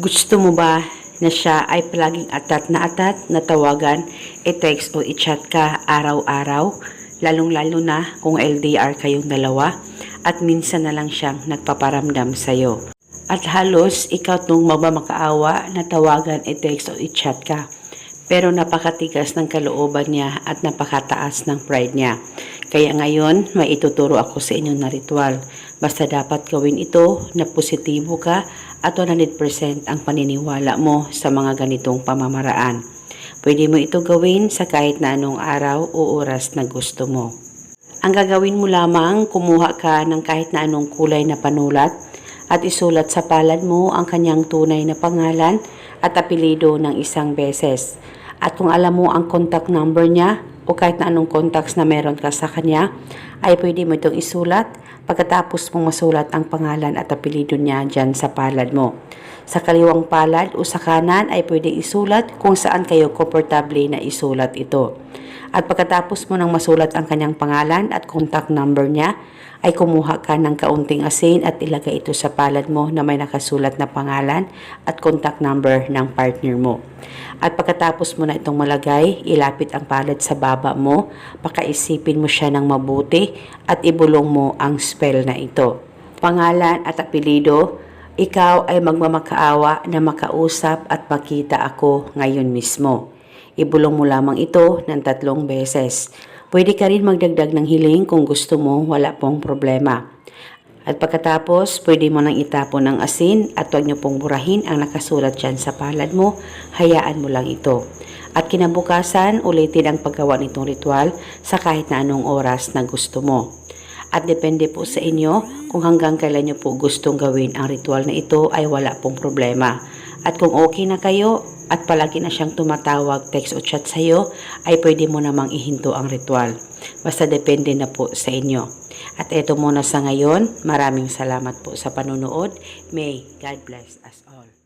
Gusto mo ba na siya ay palaging atat na atat na tawagan, i-text o i-chat ka araw-araw, lalong-lalo na kung LDR kayong dalawa at minsan na lang siyang nagpaparamdam sa'yo. At halos ikaw nung mabamakaawa na tawagan, i-text o i-chat ka. Pero napakatigas ng kalooban niya at napakataas ng pride niya. Kaya ngayon, may ituturo ako sa inyo na ritual. Basta dapat gawin ito na positibo ka at 100% ang paniniwala mo sa mga ganitong pamamaraan. Pwede mo ito gawin sa kahit na anong araw o oras na gusto mo. Ang gagawin mo lamang, kumuha ka ng kahit na anong kulay na panulat at isulat sa palad mo ang kanyang tunay na pangalan at apelido ng isang beses. At kung alam mo ang contact number niya o kahit na anong contacts na meron ka sa kanya, ay pwede mo itong isulat pagkatapos mong masulat ang pangalan at apelido niya dyan sa palad mo. Sa kaliwang palad o sa kanan ay pwede isulat kung saan kayo komportable na isulat ito. At pagkatapos mo nang masulat ang kanyang pangalan at contact number niya, ay kumuha ka ng kaunting asin at ilagay ito sa palad mo na may nakasulat na pangalan at contact number ng partner mo. At pagkatapos mo na itong malagay, ilapit ang palad sa baba mo, pakaisipin mo siya ng mabuti at ibulong mo ang spell na ito. Pangalan at apelido, ikaw ay magmamakaawa na makausap at makita ako ngayon mismo. Ibulong mo lamang ito ng tatlong beses. Pwede ka rin magdagdag ng hiling kung gusto mo, wala pong problema. At pagkatapos, pwede mo nang itapon ng asin at huwag niyo pong burahin ang nakasulat dyan sa palad mo, hayaan mo lang ito. At kinabukasan, ulitin ang paggawa nitong ritual sa kahit na anong oras na gusto mo. At depende po sa inyo kung hanggang kailan niyo po gustong gawin ang ritual na ito ay wala pong problema. At kung okay na kayo at palagi na siyang tumatawag, text o chat sa'yo, ay pwede mo namang ihinto ang ritual. Basta depende na po sa inyo. At eto muna sa ngayon, maraming salamat po sa panunood. May God bless us all.